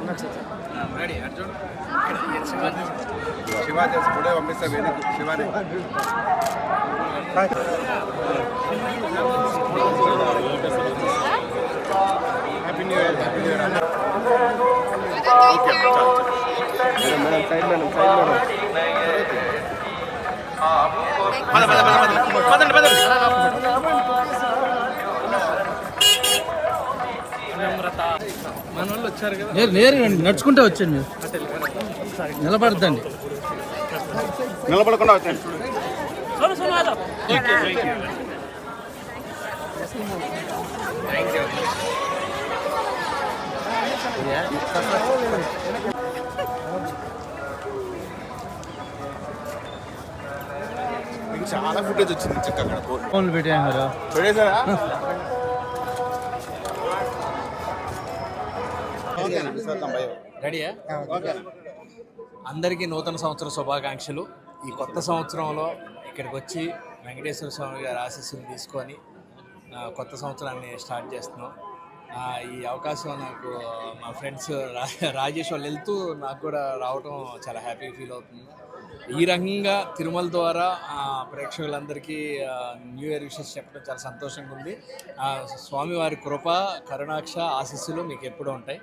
ఆగిపోయినాను అనుభవా? Shivaji photo పంపిస్తా వేణుకు Shivaji happy new year happy new year madam madam side madam side madam నేరు నడుచుకుంటే వచ్చాను మీరు. నిలబడద్దండి. నిలబడకుండా మీకు చాలా ఫుటేజ్ వచ్చింది చక్కగా. పెట్టాను కదా చూడేశారా రెడీయా? అందరికీ నూతన సంవత్సర శుభాకాంక్షలు. ఈ కొత్త సంవత్సరంలో ఇక్కడికి వచ్చి వెంకటేశ్వర స్వామి గారి ఆశీస్సులు తీసుకొని కొత్త సంవత్సరాన్ని స్టార్ట్ చేస్తున్నాం. ఈ అవకాశం నాకు మా ఫ్రెండ్స్ రా- రాజేష్ వాళ్ళు వెళ్తూ నాకు కూడా రావటం చాలా హ్యాపీ ఫీల్ అవుతుంది. ఈ రకంగా తిరుమల ద్వారా ప్రేక్షకులందరికీ న్యూ ఇయర్ విషెస్ చెప్పడం చాలా సంతోషంగా ఉంది. స్వామివారి కృప కరుణాక్ష ఆశీస్సులు మీకు ఎప్పుడూ ఉంటాయి.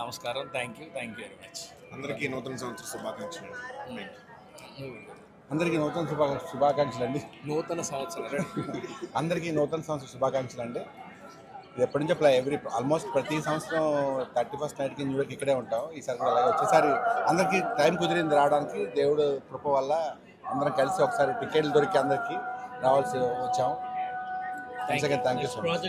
నమస్కారం thank you thank you very much అందరికీ నూతన సంవత్సర శుభాకాంక్షలు. అందరికీ నూతన శుభా శుభాకాంక్షలు అండి. నూతన సంవత్సరం అందరికీ నూతన సంవత్సర శుభాకాంక్షలు అండి. ఇది ఎప్పటి నుంచో ప్లా- ఎవ్రీ ఆల్మోస్ట్ ప్రతి సంవత్సరం థర్టీ ఫస్ట్ నైట్కి న్యూ ఇయర్కి ఇక్కడే ఉంటాం. ఈసారి కూడా అలాగే వచ్చేసారి అందరికీ టైం కుదిరింది రావడానికి. దేవుడు కృప వల్ల అందరం కలిసి ఒకసారి టికెట్లు దొరికి అందరికీ రావాల్సి వచ్చాం. Thank you so much